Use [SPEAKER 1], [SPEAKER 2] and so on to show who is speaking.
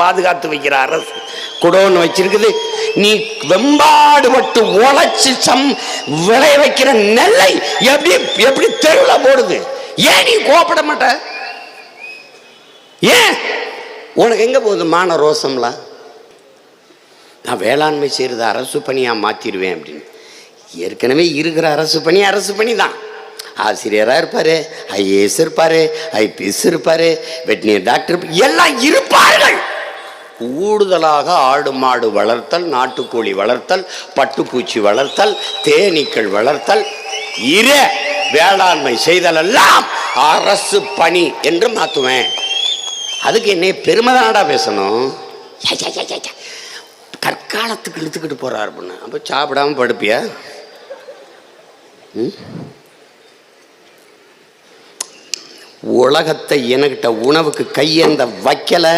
[SPEAKER 1] பாதுகாத்து வைக்கிற அரசு. குடோன்னு வச்சிருக்குது. நீ வெம்பாடுபட்டு உழைச்சி சம் விளைய வைக்கிற நெல்லை எப்படி எப்படி தெருவில் போடுது? ஏன் நீ கோப்பட மாட்ட? ஏன்? உனக்கு எங்க போகுது மான ரோசம்லாம்? நான் வேளாண்மை செய்கிறது அரசு பணியாக மாற்றிடுவேன் அப்படின்னு. ஏற்கனவே இருக்கிற அரசு பணி அரசு பணி தான் ஆசிரியராக இருப்பார் ஐஏஎஸ் இருப்பார் ஐபிஎஸ் இருப்பார் வெட்டினியர் டாக்டர் எல்லாம் இருப்பார்கள். கூடுதலாக ஆடு மாடு வளர்த்தல் நாட்டுக்கோழி வளர்த்தல் பட்டுப்பூச்சி வளர்த்தல் தேனீக்கள் வளர்த்தல் இர வேளாண்மை செய்தலெல்லாம் அரசு பணி என்று மாற்றுவேன் அதுக்கு என்னை பெருமைதானடா பேசணும். கற்காலத்துக்கு இழுத்துக்கிட்டு போகிறார் அப்படின்னு அப்போ சாப்பிடாம படுப்பியா? ம்? உலகத்தை எனக்கிட்ட உணவுக்கு கையேந்த வைக்கலை.